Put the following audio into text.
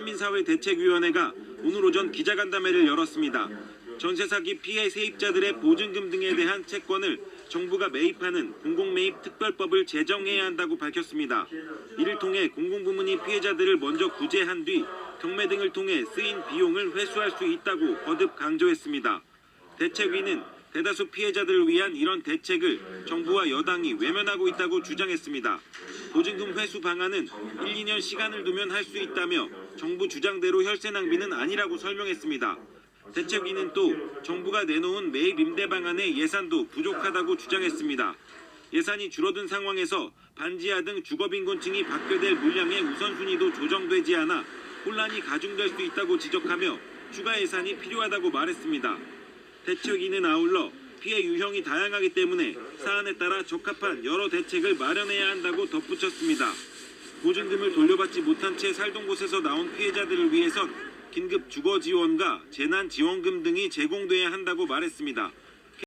시민사회 대책위원회가 오늘 오전 기자간담회를 열었습니다. 전세 사기 피해 세입자들의 보증금 등에 대한 채권을 정부가 매입하는 공공매입 특별법을 제정해야 한다고 밝혔습니다. 이를 통해 공공부문이 피해자들을 먼저 구제한 뒤 경매 등을 통해 쓰인 비용을 회수할 수 있다고 거듭 강조했습니다. 대책위는 대다수 피해자들을 위한 이런 대책을 정부와 여당이 외면하고 있다고 주장했습니다. 보증금 회수 방안은 1, 2년 시간을 두면 할 수 있다며 정부 주장대로 혈세 낭비는 아니라고 설명했습니다. 대책위는 또 정부가 내놓은 매입 임대 방안의 예산도 부족하다고 주장했습니다. 예산이 줄어든 상황에서 반지하 등 주거빈곤층이 받게 될 물량의 우선순위도 조정되지 않아 혼란이 가중될 수 있다고 지적하며 추가 예산이 필요하다고 말했습니다. 대책위는 아울러 피해 유형이 다양하기 때문에 사안에 따라 적합한 여러 대책을 마련해야 한다고 덧붙였습니다. 보증금을 돌려받지 못한 채 살던 곳에서 나온 피해자들을 위해선 긴급 주거 지원과 재난 지원금 등이 제공돼야 한다고 말했습니다.